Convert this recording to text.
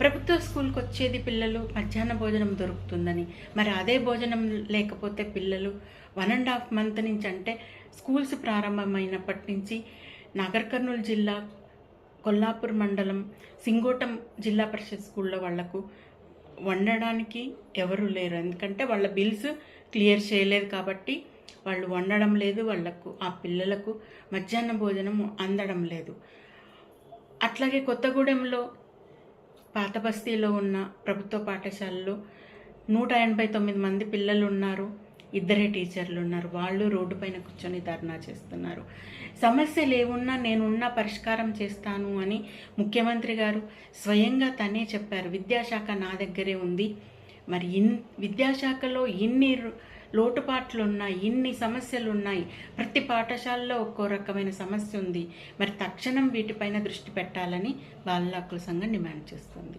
ప్రభుత్వ స్కూల్కి వచ్చేది పిల్లలు మధ్యాహ్న భోజనం దొరుకుతుందని. మరి అదే భోజనం లేకపోతే పిల్లలు వన్ అండ్ హాఫ్ మంత్ నుంచి అంటే స్కూల్స్ ప్రారంభమైనప్పటి నుంచి నాగర్ కర్నూలు జిల్లా కొల్లాపూర్ మండలం సింగోటం జిల్లా పరిషత్ స్కూల్లో వాళ్ళకు వండడానికి ఎవరు లేరు. ఎందుకంటే వాళ్ళ బిల్స్ క్లియర్ చేయలేదు కాబట్టి వాళ్ళు వండడం లేదు. వాళ్ళకు ఆ పిల్లలకు మధ్యాహ్న భోజనం అందడం లేదు. అట్లాగే కొత్తగూడెంలో పాత బస్తీలో ఉన్న ప్రభుత్వ పాఠశాలలో నూట ఎనభై తొమ్మిది మంది పిల్లలు ఉన్నారు ఇద్దరే టీచర్లు ఉన్నారు వాళ్ళు రోడ్డు పైన కూర్చొని ధర్నా చేస్తున్నారు. సమస్యలు ఏమున్నా నేనున్నా పరిష్కారం చేస్తాను అని ముఖ్యమంత్రి గారు స్వయంగా తనే చెప్పారు. విద్యాశాఖ నా దగ్గరే ఉంది. మరి ఇన్ విద్యాశాఖలో ఇన్ని లోటుపాట్లు ఉన్నాయి ఇన్ని సమస్యలు ఉన్నాయి ప్రతి పాఠశాలలో ఒక్కో రకమైన సమస్య ఉంది. మరి తక్షణం వీటిపైన దృష్టి పెట్టాలని బాల హక్కుల సంఘం డిమాండ్ చేస్తుంది.